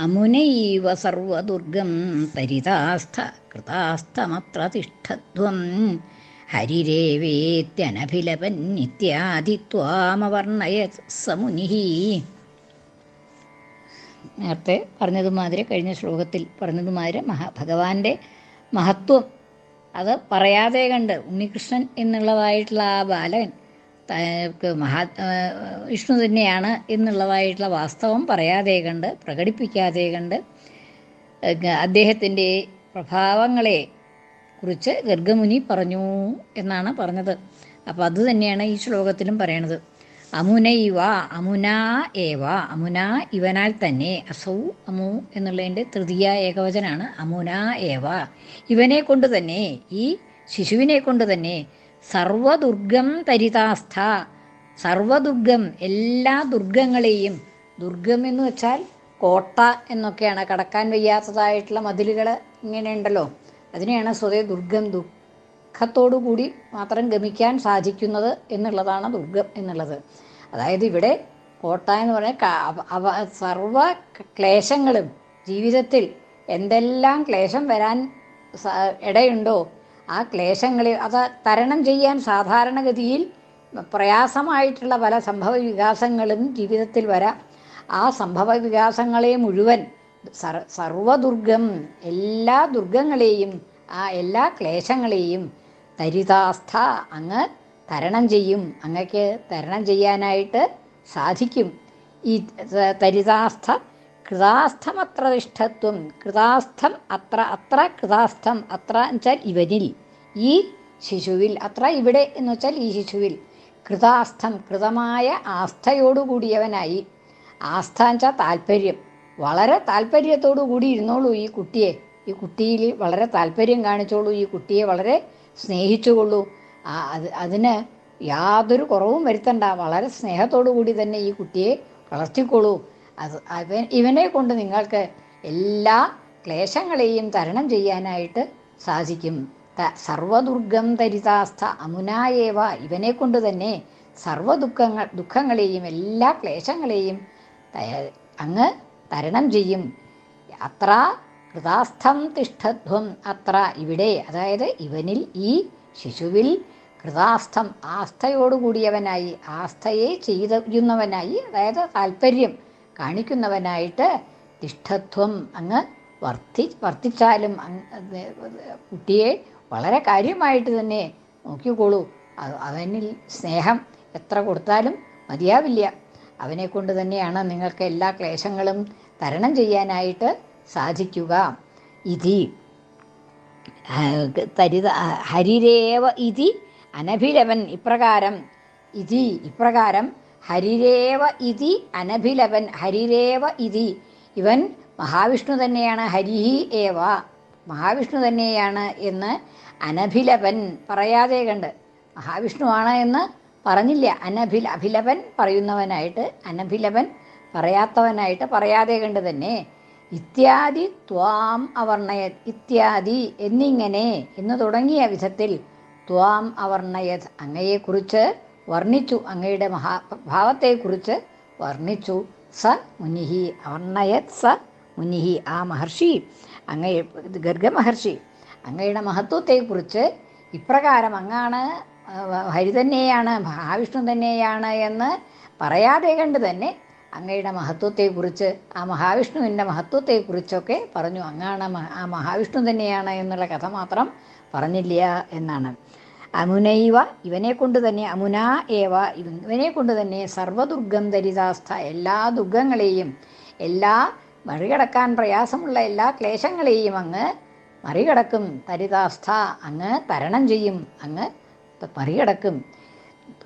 അമുനൈവ സർവദുർഗം തരിതാസ്ഥ കൃതാസ്ഥമത്ര തിഷ്ഠധ്വം ഹരിരേവേത്യനഭിലപൻ നിത്യാദി ത്വാമവർണയ സമുനി നേരത്തെ പറഞ്ഞതുമാതിരി കഴിഞ്ഞ ശ്ലോകത്തിൽ പറഞ്ഞതുമാതിരി മഹാ ഭഗവാന്റെ മഹത്വം അത് പറയാതെ കണ്ട് ഉണ്ണികൃഷ്ണൻ എന്നുള്ളതായിട്ടുള്ള ആ ബാലൻ മഹാ വിഷ്ണു തന്നെയാണ് എന്നുള്ളതായിട്ടുള്ള വാസ്തവം പറയാതെ കണ്ട് പ്രകടിപ്പിക്കാതെ കണ്ട് അദ്ദേഹത്തിന്റെ പ്രഭാവങ്ങളെ കുറിച്ച് ഗർഗമുനി പറഞ്ഞു എന്നാണ് പറഞ്ഞത്. അപ്പോൾ അത് തന്നെയാണ് ഈ ശ്ലോകത്തിലും പറയണത്. അമുനൈവ അമുന ഏവ അമുന ഇവനാൽ തന്നെ അസൗ അമു എന്നുള്ളതിന്റെ തൃതീയ ഏകവചനാണ് അമുന ഏവ ഇവനെ കൊണ്ട് തന്നെ ഈ ശിശുവിനെ കൊണ്ട് തന്നെ സർവദുർഗം തരിതാസ്ഥ. സർവദുർഗം എല്ലാ ദുർഗങ്ങളെയും ദുർഗം എന്ന് വെച്ചാൽ കോട്ട എന്നൊക്കെയാണ് കടക്കാൻ വയ്യാത്തതായിട്ടുള്ള മതിലുകൾ ഇങ്ങനെയുണ്ടല്ലോ അതിനെയാണ് സ്വതേ ദുർഗം ദുഃഖത്തോടു കൂടി മാത്രം ഗമിക്കാൻ സാധിക്കുന്നത് എന്നുള്ളതാണ് ദുർഗം എന്നുള്ളത്. അതായത് ഇവിടെ കോട്ട എന്ന് പറഞ്ഞാൽ സർവ ക്ലേശങ്ങളും ജീവിതത്തിൽ എന്തെല്ലാം ക്ലേശം വരാൻ ഇടയുണ്ടോ ആ ക്ലേശങ്ങളിൽ അത് തരണം ചെയ്യാൻ സാധാരണഗതിയിൽ പ്രയാസമായിട്ടുള്ള പല സംഭവ വികാസങ്ങളും ജീവിതത്തിൽ വരാം. ആ സംഭവ വികാസങ്ങളെ മുഴുവൻ സർ- സർവദുർഗം എല്ലാ ദുർഗങ്ങളെയും ആ എല്ലാ ക്ലേശങ്ങളെയും തരിതാസ്ഥ അങ്ങ് തരണം ചെയ്യും. അങ്ങക്ക് തരണം ചെയ്യാനായിട്ട് സാധിക്കും. ഈ തരിതാസ്ഥ കൃതാസ്ഥമത്ര നിഷ്ഠത്വം കൃതാസ്ഥം അത്ര അത്ര കൃതാസ്ഥം അത്ര എന്നുവെച്ചാൽ ഇവനിൽ. ഈ ശിശുവിൽ അത്ര ഇവിടെ എന്ന് വെച്ചാൽ ഈ ശിശുവിൽ. കൃതാസ്ഥം കൃതമായ ആസ്ഥയോടുകൂടിയവനായി ആസ്ഥ വെച്ചാൽ താല്പര്യം വളരെ താല്പര്യത്തോടു കൂടി ഇരുന്നോളൂ ഈ കുട്ടിയെ. ഈ കുട്ടിയിൽ വളരെ താല്പര്യം കാണിച്ചോളൂ. ഈ കുട്ടിയെ വളരെ സ്നേഹിച്ചുകൊള്ളൂ. അത് അതിന് യാതൊരു കുറവും വരുത്തണ്ട. വളരെ സ്നേഹത്തോടു കൂടി തന്നെ ഈ കുട്ടിയെ വളർത്തിക്കൊള്ളൂ. അത് അവൻ ഇവനെ കൊണ്ട് നിങ്ങൾക്ക് എല്ലാ ക്ലേശങ്ങളെയും തരണം ചെയ്യാനായിട്ട് സാധിക്കും. സർവദുർഗം തരിതാസ്ഥ അമുനായേവ ഇവനെ കൊണ്ട് തന്നെ സർവദുഃഖങ്ങൾ ദുഃഖങ്ങളെയും എല്ലാ ക്ലേശങ്ങളെയും അങ്ങ് തരണം ചെയ്യും. അത്ര കൃതാസ്ഥം തിഷ്ഠത്വം അത്ര ഇവിടെ അതായത് ഇവനിൽ ഈ ശിശുവിൽ കൃതാസ്ഥം ആസ്ഥയോടുകൂടിയവനായി ആസ്ഥയെ ചെയ്യുന്നവനായി അതായത് താല്പര്യം കാണിക്കുന്നവനായിട്ട് തിഷ്ഠത്വം അങ്ങ് വർത്തി വർത്തിച്ചാലും കുട്ടിയെ വളരെ കാര്യമായിട്ട് തന്നെ നോക്കിക്കോളൂ. അവനിൽ സ്നേഹം എത്ര കൊടുത്താലും മതിയാവില്ല. അവനെ കൊണ്ട് തന്നെയാണ് നിങ്ങൾക്ക് എല്ലാ ക്ലേശങ്ങളും തരണം ചെയ്യാനായിട്ട് സാധിക്കുക. ഇതി. തരിത ഹരിരേവ ഇതി അനഭിലവൻ ഇപ്രകാരം. ഇതി ഇപ്രകാരം ഹരിരേവ ഇതി അനഭിലവൻ ഹരിരേവ ഇതി. ഇവൻ മഹാവിഷ്ണു തന്നെയാണ് ഹരിഹി ഏവ. മഹാവിഷ്ണു തന്നെയാണ് എന്ന് അനഭിലവൻ പറയാതെ കണ്ട്. മഹാവിഷ്ണുവാണ് എന്ന് പറഞ്ഞില്ല. അനഭില അഭിലവൻ പറയുന്നവനായിട്ട് അനഭിലവൻ പറയാത്തവനായിട്ട് പറയാതെ കണ്ട് തന്നെ ഇത്യാദി ത്വാം അവർണയത് ഇത്യാദി എന്നിങ്ങനെ എന്ന് തുടങ്ങിയ വിധത്തിൽ ത്വാം അവർണയത് അങ്ങയെക്കുറിച്ച് വർണിച്ചു. അങ്ങയുടെ മഹാഭാവത്തെക്കുറിച്ച് വർണിച്ചു. സ മുനിഹി അവർണയത് സ മുനിഹി ആ മഹർഷി. അങ്ങയെ ഗർഗമഹർഷി. അങ്ങയുടെ മഹത്വത്തെക്കുറിച്ച് ഇപ്രകാരം അങ്ങാണ് ഹരി തന്നെയാണ് മഹാവിഷ്ണു തന്നെയാണ് എന്ന് പറയാതെ കണ്ട് തന്നെ അങ്ങയുടെ മഹത്വത്തെക്കുറിച്ച് ആ മഹാവിഷ്ണുവിന്റെ മഹത്വത്തെക്കുറിച്ചൊക്കെ പറഞ്ഞു. അങ്ങാണ് ആ മഹാവിഷ്ണു തന്നെയാണ് എന്നുള്ള കഥ മാത്രം പറഞ്ഞില്ല എന്നാണ്. അമുനൈവ ഇവനെ കൊണ്ട് തന്നെ അമുന ഏവ ഇവനെ കൊണ്ട് തന്നെ സർവദുർഗം ദരിതാസ്ഥ എല്ലാ ദുർഗങ്ങളെയും എല്ലാ മറികടക്കാൻ പ്രയാസമുള്ള എല്ലാ ക്ലേശങ്ങളെയും അങ്ങ് മറികടക്കും. തരിതാസ്ഥ അങ്ങ് തരണം ചെയ്യും. അങ്ങ് മറികടക്കും.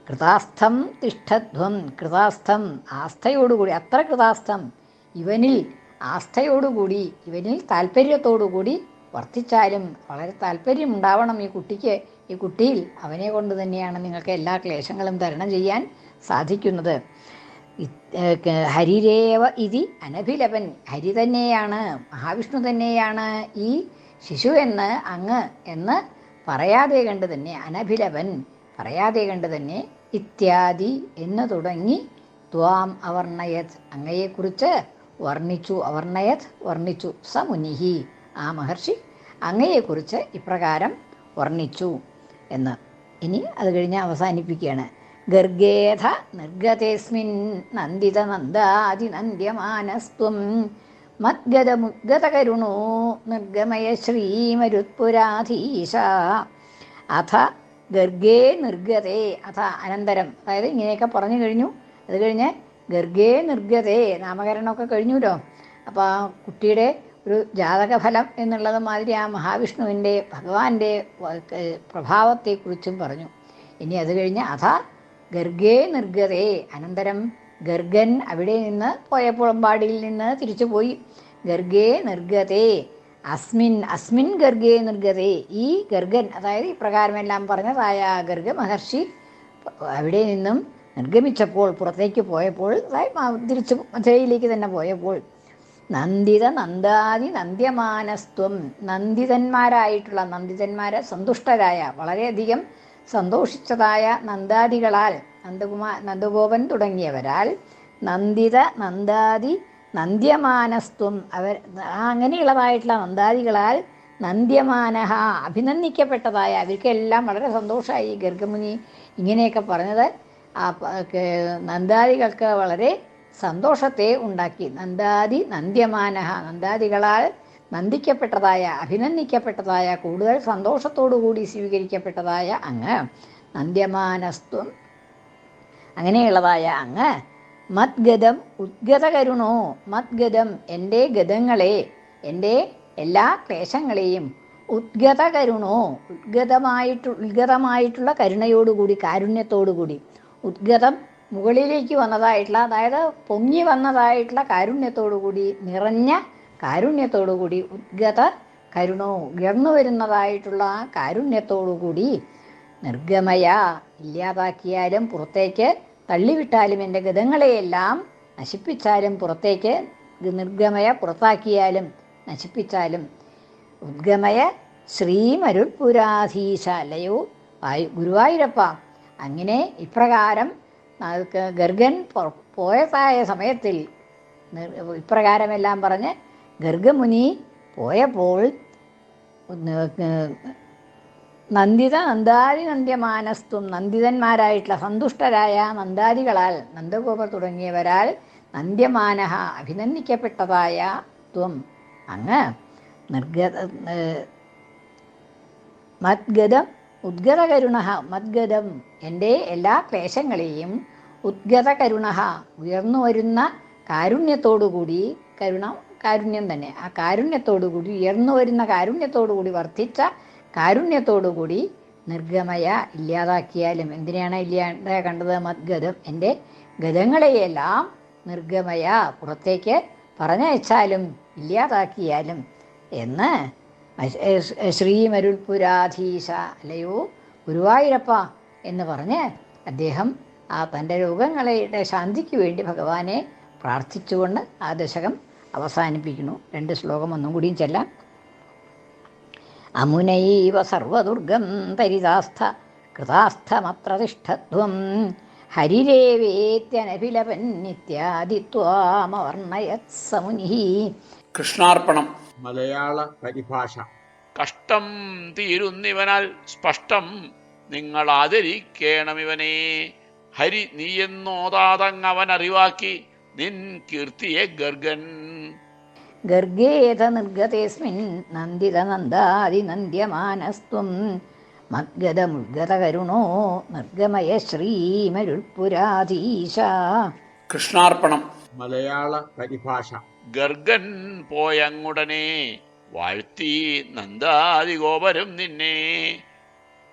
കൃതാസ്ഥം തിഷ്ഠധ്വം. കൃതാസ്ഥം ആസ്ഥയോടുകൂടി. അത്ര കൃതാസ്ഥം ഇവനിൽ ആസ്ഥയോടുകൂടി ഇവനിൽ താല്പര്യത്തോടുകൂടി വർത്തിച്ചാലും വളരെ താല്പര്യമുണ്ടാവണം ഈ കുട്ടിക്ക്. ഈ കുട്ടിയിൽ അവനെ കൊണ്ട് തന്നെയാണ് നിങ്ങൾക്ക് എല്ലാ ക്ലേശങ്ങളും തരണം ചെയ്യാൻ സാധിക്കുന്നത്. ഹരിരേവ ഇതി അനഭിലപൻ. ഹരി തന്നെയാണ് മഹാവിഷ്ണു തന്നെയാണ് ഈ ശിശു എന്ന് അങ്ങ് എന്ന് പറയാതെ കണ്ട് തന്നെ അനഭിലപൻ പറയാതെ കണ്ട് തന്നെ ഇത്യാദി എന്ന് തുടങ്ങി ത്വാം അവർണയത്. അങ്ങയെക്കുറിച്ച് വർണിച്ചു അവർണയത് വർണിച്ചു സ മുനിഹി ആ മഹർഷി അങ്ങയെക്കുറിച്ച് ഇപ്രകാരം വർണിച്ചു. എന്ന്. ഇനി അത് കഴിഞ്ഞ് അവസാനിപ്പിക്കുകയാണ്. ഗർഗേധ നിർഗതേസ്മിൻ നന്ദിത നന്ദാതിനന്ദ്യമാനസ്ത്വം മദ്ഗതമുദ്ഗതകരുണോ നിർഗമയ ശ്രീമരുത്പുരാധീശ. അഥ ഗർഗേ നിർഗതേ. അഥ അനന്തരം. അതായത് ഇങ്ങനെയൊക്കെ പറഞ്ഞു കഴിഞ്ഞു. അത് കഴിഞ്ഞ് ഗർഗേ നിർഗതേ. നാമകരണമൊക്കെ കഴിഞ്ഞുല്ലോ. അപ്പോൾ ആ കുട്ടിയുടെ ഒരു ജാതകഫലം എന്നുള്ളത് മാതിരി ആ മഹാവിഷ്ണുവിന്റെ ഭഗവാന്റെ പ്രഭാവത്തെക്കുറിച്ചും പറഞ്ഞു. ഇനി അത് കഴിഞ്ഞ് അഥ ഗർഗേ നിർഗതേ അനന്തരം ഗർഗൻ അവിടെ നിന്ന് പോയ പുളമ്പാടിയിൽ നിന്ന് തിരിച്ചു പോയി. ഗർഗേ നിർഗതേ അസ്മിൻ അസ്മിൻ ഗർഗേ നിർഗതേ ഈ ഗർഗൻ അതായത് ഇപ്രകാരമെല്ലാം പറഞ്ഞതായ ഗർഗ മഹർഷി അവിടെ നിന്നും നിർഗമിച്ചപ്പോൾ പുറത്തേക്ക് പോയപ്പോൾ തിരിച്ച് മധുരയിലേക്ക് തന്നെ പോയപ്പോൾ നന്ദിത നന്ദാദി നന്ദ്യമാനസ്ത്വം. നന്ദിതന്മാരായിട്ടുള്ള നന്ദിതന്മാരെ സന്തുഷ്ടരായ വളരെയധികം സന്തോഷിച്ചതായ നന്ദാദികളാൽ നന്ദകുമാ നന്ദഗോപൻ തുടങ്ങിയവരാൽ നന്ദിത നന്ദാദി നന്ദ്യമാനസ്ത്വം. അവർ അങ്ങനെയുള്ളതായിട്ടുള്ള നന്ദാദികളാൽ നന്ദ്യമാനഹ അഭിനന്ദിക്കപ്പെട്ടതായ അവർക്കെല്ലാം വളരെ സന്തോഷമായി ഗർഗമുനി ഇങ്ങനെയൊക്കെ പറഞ്ഞത്. ആ നന്ദാദികൾക്ക് വളരെ സന്തോഷത്തെ ഉണ്ടാക്കി. നന്ദാദി നന്ദ്യമാനഹ. നന്ദാദികളാൽ നന്ദിക്കപ്പെട്ടതായ അഭിനന്ദിക്കപ്പെട്ടതായ കൂടുതൽ സന്തോഷത്തോടുകൂടി സ്വീകരിക്കപ്പെട്ടതായ അങ്ങ് നന്ദ്യമാനസ്ത്വം അങ്ങനെയുള്ളതായ അങ്ങ് മദ്ഗതം ഉദ്ഗതകരുണോ? മദ്ഗതം എന്റെ ഗതങ്ങളെ എന്റെ എല്ലാ ക്ലേശങ്ങളെയും ഉദ്ഗതകരുണോ? ഉദ്ഗതമായിട്ട് ഉദ്ഗതമായിട്ടുള്ള കരുണയോടുകൂടി കാരുണ്യത്തോടുകൂടി. ഉദ്ഗതം മുകളിലേക്ക് വന്നതായിട്ടുള്ള അതായത് പൊങ്ങി വന്നതായിട്ടുള്ള കാരുണ്യത്തോടുകൂടി നിറഞ്ഞ കാരുണ്യത്തോടുകൂടി ഉദ്ഗത കരുണോ ഉയർന്നു വരുന്നതായിട്ടുള്ള ആ കാരുണ്യത്തോടുകൂടി നിർഗമയ ഇല്ലാതാക്കിയാലും പുറത്തേക്ക് തള്ളിവിട്ടാലും എന്റെ ഗതങ്ങളെയെല്ലാം നശിപ്പിച്ചാലും പുറത്തേക്ക് നിർഗമയ പുറത്താക്കിയാലും നശിപ്പിച്ചാലും ഉദ്ഗമയ ശ്രീമരുൾപുരാധീശ അല്ലയോ? വായു ഗുരുവായൂരപ്പ അങ്ങനെ ഇപ്രകാരം നമുക്ക് ഗർഗൻ പോയതായ സമയത്തിൽ ഇപ്രകാരമെല്ലാം പറഞ്ഞ് ഗർഗമുനി പോയപ്പോൾ നന്ദിത നന്ദാരി നന്ദ്യമാനസ്തും നന്ദിതന്മാരായിട്ടുള്ള സന്തുഷ്ടരായ നന്ദാരികളാൽ നന്ദഗോപർ തുടങ്ങിയവരാൽ നന്ദ്യമാനഹ അഭിനന്ദിക്കപ്പെട്ടതായ ത്വം. അങ്ങ് നിർഗത മദ്ഗതം ഉദ്ഗതകരുണ മദ്ഗതം എന്റെ എല്ലാ ക്ലേശങ്ങളെയും ഉദ്ഗതകരുണ ഉയർന്നു വരുന്ന കാരുണ്യത്തോടുകൂടി കരുണ കാരുണ്യം തന്നെ. ആ കാരുണ്യത്തോടുകൂടി ഉയർന്നു വരുന്ന കാരുണ്യത്തോടുകൂടി വർദ്ധിച്ച കാരുണ്യത്തോടുകൂടി നിർഗമയ ഇല്ലാതാക്കിയാലും എന്തിനാണ് ഇല്ലാതെ കണ്ടത്? മദ്ഗതം. എന്റെ ഗതങ്ങളെയെല്ലാം നിർഗമയ പുറത്തേക്ക് പറഞ്ഞയച്ചാലും ഇല്ലാതാക്കിയാലും എന്ന് ശ്രീമരുൾപുരാധീശ അല്ലയോ ഗുരുവായൂരപ്പ എന്ന് പറഞ്ഞ് അദ്ദേഹം ആ തന്റെ രോഗങ്ങളുടെ ശാന്തിക്ക് വേണ്ടി ഭഗവാനെ പ്രാർത്ഥിച്ചുകൊണ്ട് ആ ദശകം അവസാനിപ്പിക്കുന്നു. രണ്ട് ശ്ലോകം ഒന്നും കൂടിയും ചെല്ലാം. അമുനൈവ സർവദുർഗം തരിതാസ്ഥ കൃതാസ്ഥമത്രതിഷ്ഠത്വം ഹരിരേവേത്യനഭിലപൻ നിത്യാദിത്വാമവർണയത് സമുനി കൃഷ്ണാർപ്പണം. മലയാള പരിഭാഷ. കഷ്ടം തീരുന്നിവനാൽ സ്പഷ്ടം നിങ്ങൾ ആദരിക്കേണം ഇവനെ ഹരി നീയെന്നോതാതങ്ങവൻ അറിവാക്കി നിൻ കീർത്തിയെ ഗർഗൻ. ഗർഗേത നിർഗതേസ്മിൻ നന്ദിത നന്ദാതി നന്ദ്യമാനസ്ത്വം. കരുണോ നിർഗമയ ശ്രീമരുൾപുരാധീശ. കൃഷ്ണാർപ്പണം. മലയാള പരിഭാഷ. ഗർഗൻ പോയങ്ങുടനെ വാഴ്ത്തി നന്ദാതി ഗോപരം നിന്നെ.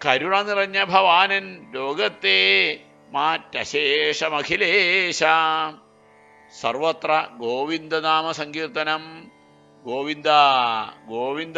കരുണ നിറഞ്ഞ ഭവാനൻ ലോകത്തെ മാറ്റശേഷമഖിലേശ. സർവത്ര ഗോവിന്ദനാമ സങ്കീർത്തനം ഗോവിന്ദ ഗോവിന്ദ.